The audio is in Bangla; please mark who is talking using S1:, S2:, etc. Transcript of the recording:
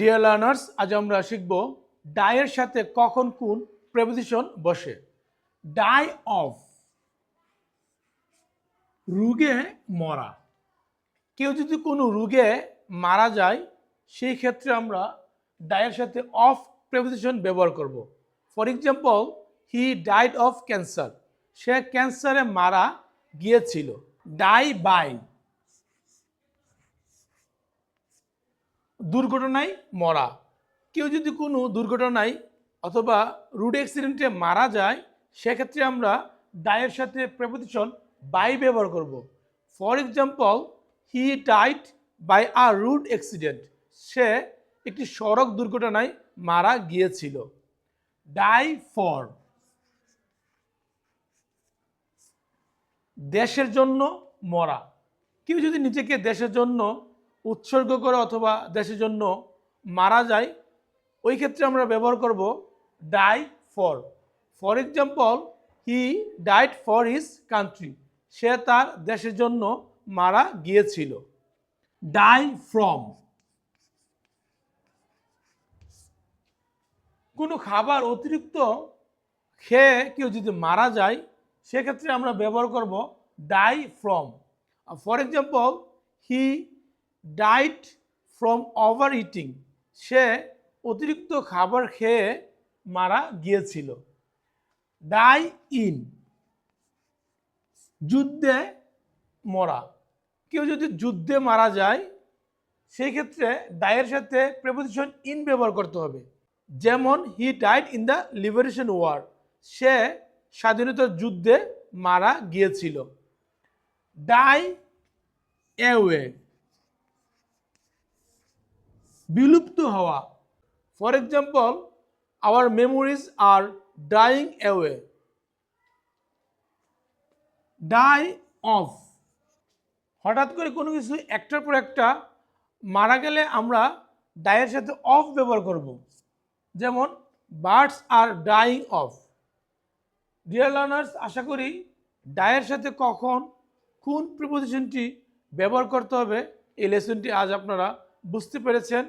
S1: ডিয়ার লার্নার্স আজ আমরা শিখব ডায়ের সাথে কখন কোন প্রেপোজিশন বসে। ডাই অফ রোগে মরা। কেউ যদি কোনো রোগে মারা যায়, সেই ক্ষেত্রে আমরা ডায়ের সাথে অফ প্রেপোজিশন ব্যবহার করব। For example he died of cancer সে ক্যান্সারে মারা গিয়েছিল। ডাই বাই দুর্ঘটনায় মরা। কেউ যদি কোনো দুর্ঘটনায় অথবা রোড অ্যাক্সিডেন্টে মারা যায়, সেক্ষেত্রে আমরা ডায়ের সাথে প্রেপোজিশন বাই ব্যবহার করব। For example he died by a road accident সে একটি সড়ক দুর্ঘটনায় মারা গিয়েছিল। ডাই ফর দেশের জন্য মরা। কেউ যদি নিজেকে দেশের জন্য উৎসর্গ করে অথবা দেশের জন্য মারা যায়, ওই ক্ষেত্রে আমরা ব্যবহার করব die for for example he died for his country সে তার দেশের জন্য মারা গিয়েছিল। ডাই ফ্রম কোনো খাবার অতিরিক্ত খেয়ে কেউ যদি মারা যায়, সেক্ষেত্রে আমরা ব্যবহার করব die from for example he died from over eating সে অতিরিক্ত খাবার খেয়ে মারা গিয়েছিল। Die in. যুদ্ধে মরা। কেউ যদি যুদ্ধে মারা যায়, সেই ক্ষেত্রে ডায়ের সাথে প্রেপোজিশন ইন ব্যবহার করতে হবে। যেমন, he died in the liberation war. সে স্বাধীনতার যুদ্ধে মারা গিয়েছিল। Die away. বিলুপ্ত হওয়া। For example our memories are dying away die of হঠাৎ করে কোনো কিছু একটার পর একটা মারা গেলে আমরা ডায়ের সাথে অফ ব্যবহার করব। যেমন birds are dying off dear learners আশা করি ডায়ের সাথে কখন, কোন প্রিপোজিশনটি ব্যবহার করতে হবে, এই লেসনটি আজ আপনারা বুঝতে পেরেছেন।